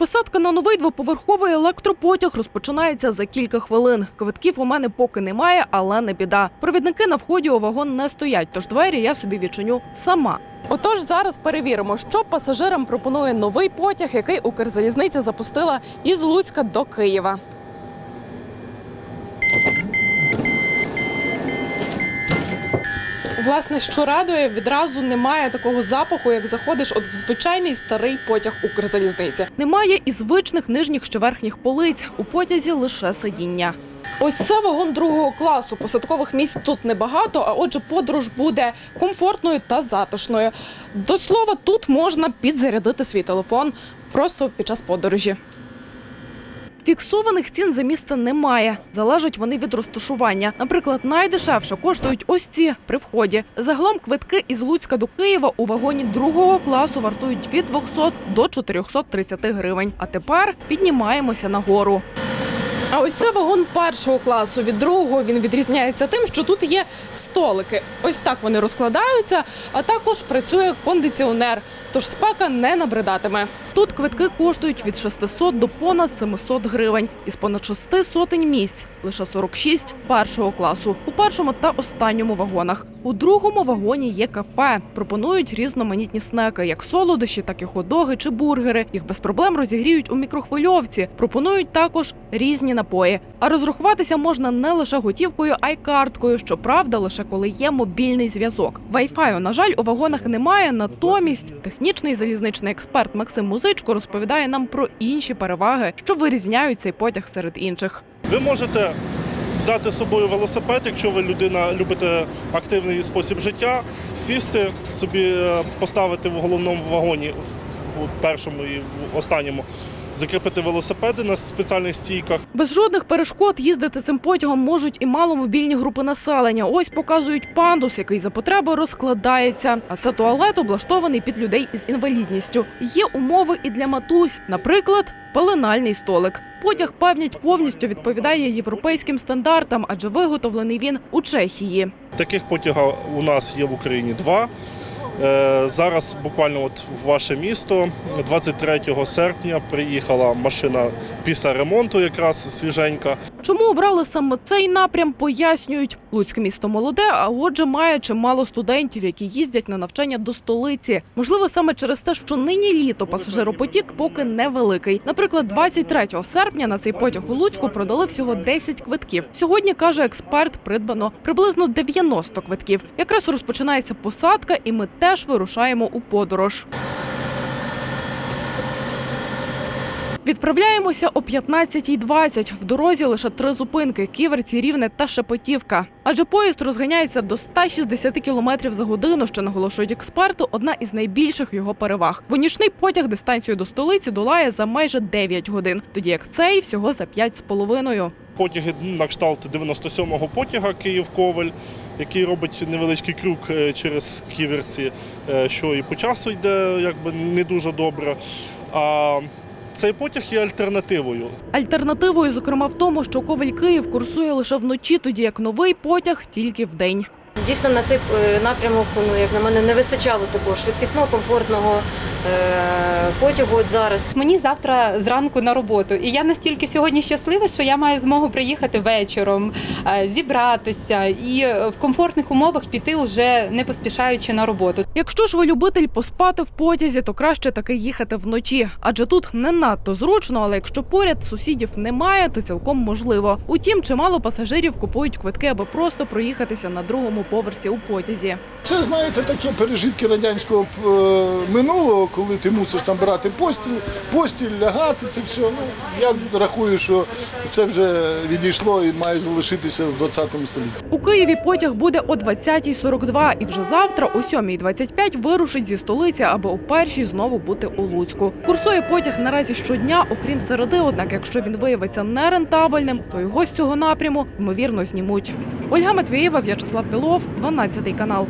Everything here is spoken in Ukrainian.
Посадка на новий двоповерховий електропотяг розпочинається за кілька хвилин. Квитків у мене поки немає, але не біда. Провідники на вході у вагон не стоять, тож двері я собі відчиню сама. Отож, зараз перевіримо, що пасажирам пропонує новий потяг, який Укрзалізниця запустила із Луцька до Києва. Власне, що радує, відразу немає такого запаху, як заходиш от в звичайний старий потяг Укрзалізниці. Немає і звичних нижніх чи верхніх полиць. У потязі лише сидіння. Ось це вагон другого класу. Посадкових місць тут небагато, а отже, подорож буде комфортною та затишною. До слова, тут можна підзарядити свій телефон просто під час подорожі. Фіксованих цін за місце немає. Залежать вони від розташування. Наприклад, найдешевше коштують ось ці при вході. Загалом квитки із Луцька до Києва у вагоні другого класу вартують від 200 до 430 гривень. А тепер піднімаємося нагору. А ось це вагон першого класу. Від другого він відрізняється тим, що тут є столики. Ось так вони розкладаються, а також працює кондиціонер. Тож спека не набридатиме. Тут квитки коштують від 600 до понад 700 гривень. Із понад шести сотень місць лише 46 першого класу у першому та останньому вагонах. У другому вагоні є кафе. Пропонують різноманітні снеки, як солодощі, так і ходоги чи бургери. Їх без проблем розігріють у мікрохвильовці. Пропонують також різні напої. А розрахуватися можна не лише готівкою, а й карткою. Щоправда, лише коли є мобільний зв'язок. Вайфаю, на жаль, у вагонах немає. Натомість технічний залізничний експерт Максим Музичко розповідає нам про інші переваги, що вирізняють цей потяг серед інших. Ви можете взяти з собою велосипед, якщо ви людина любите активний спосіб життя, сісти собі, е, поставити в головному вагоні, в першому і в останньому, закріпити велосипеди на спеціальних стійках. Без жодних перешкод їздити цим потягом можуть і маломобільні групи населення. Ось показують пандус, який за потреби розкладається. А це туалет облаштований під людей із інвалідністю. Є умови і для матусь, наприклад, пеленальний столик. Потяг певнять повністю відповідає європейським стандартам, адже виготовлений він у Чехії. Таких потягів у нас є в Україні два. Е, Зараз буквально от в ваше місто 23 серпня приїхала машина після ремонту, якраз свіженька. Чому обрали саме цей напрям, пояснюють. Луцьке місто молоде, а отже, має чимало студентів, які їздять на навчання до столиці. Можливо, саме через те, що нині літо пасажиропотік поки невеликий. Наприклад, 23 серпня на цей потяг у Луцьку продали всього 10 квитків. Сьогодні каже експерт, придбано приблизно 90 квитків. Якраз розпочинається посадка, і ми теж вирушаємо у подорож. Відправляємося о 15.20. В дорозі лише три зупинки: Ківерці, Рівне та Шепетівка. Адже поїзд розганяється до 160 км за годину, що наголошують експерти, одна із найбільших його переваг. Бо нічний потяг дистанцію до столиці долає за майже 9 годин, тоді як цей всього за 5,5. Потяги на кшталт 97-го потяга Київ-Ковель, який робить невеличкий крюк е, через ківерці, е, що і по часу йде якби не дуже добре. Цей потяг є альтернативою. Альтернативою, зокрема, в тому, що Коваль Київ курсує лише вночі, тоді як новий потяг тільки вдень. Дійсно, на цей е, напрямок, ну як на мене, не вистачало такого швидкісного, комфортного е, потягу. От зараз Мені завтра зранку на роботу, і я настільки сьогодні щаслива, що я маю змогу приїхати вечором, е, зібратися і в комфортних умовах піти уже не поспішаючи на роботу. Якщо ж ви любитель поспати в потязі, то краще таки їхати вночі, адже тут не надто зручно, але якщо поряд сусідів немає, то цілком можливо. Утім, чимало пасажирів купують квитки, аби просто проїхатися на другому поверсі у потязі. Це, знаєте, такі пережитки радянського е, минулого, коли ти мусиш там брати постіль, постіль, лягати, це все. Ну, я рахую, що це вже відійшло і має залишитися в 20 столітті. У Києві потяг буде о 20.42 і вже завтра о 7.25 вирушить зі столиці, аби о першій знову бути у Луцьку. Курсує потяг наразі щодня, окрім середи. Однак, якщо він виявиться нерентабельним, то його з цього напряму ймовірно знімуть. Ольга Матвієва, В'ячеслав Білов, 12 канал.